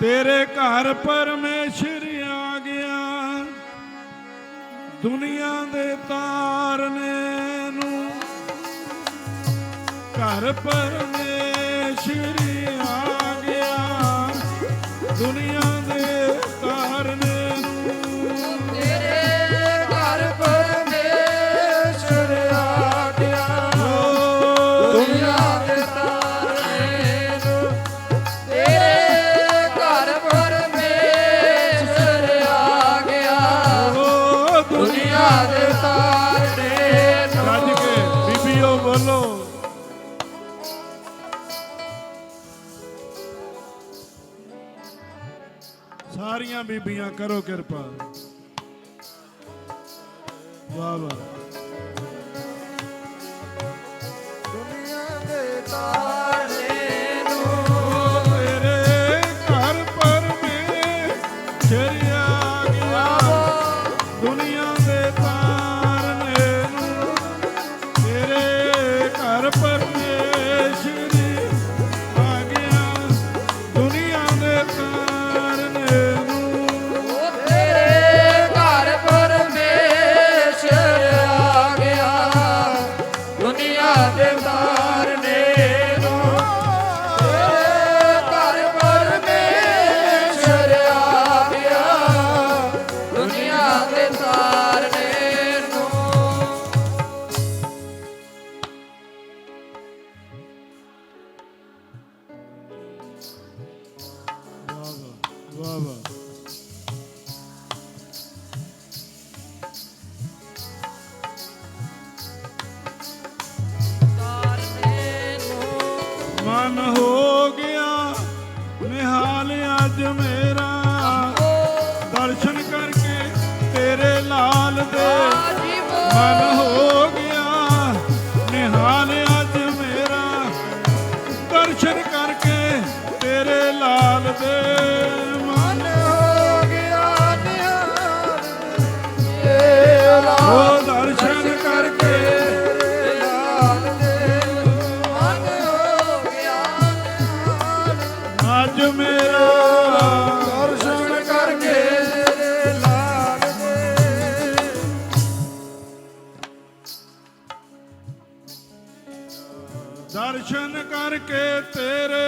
ਤੇਰੇ ਘਰ ਪਰਮੇਸ਼ਰ ਆ ਗਿਆ। ਦੁਨੀਆਂ ਦੇ ਤਾਰਨੇ ਨੂੰ ਘਰ ਪਰਮੇਸ਼ਰ ਘਰ ਤਾਰਨੇ ਬੋਲੋ। ਸਾਰੀਆਂ ਬੀਬੀਆਂ ਕਰੋ ਕਿਰਪਾ। ਵਾਹ ਵਾਹ। ਮਨ ਹੋ ਗਿਆ ਨਿਹਾਲ ਅੱਜ ਮੇਰਾ ਕਰਦੇ ਕੇ ਤੇਰੇ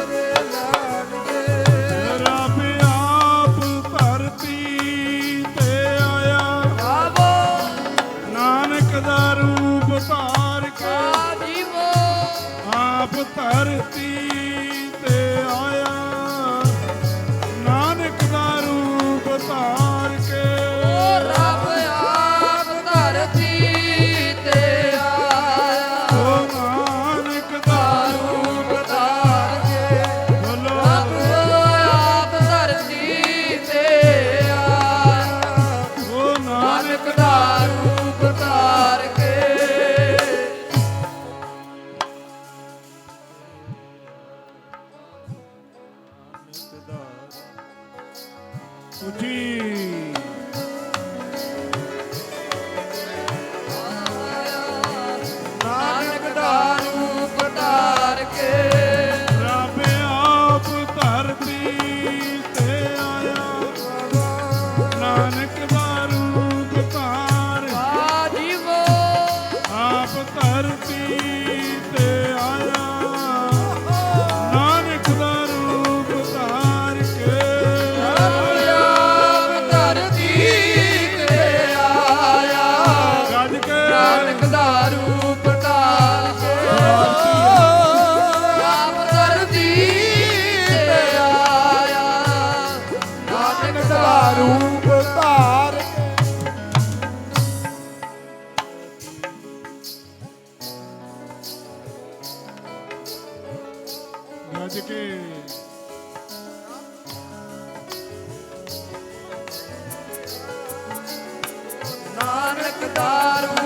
arrepio. ਨਾਨਕ ਦਾਰੂ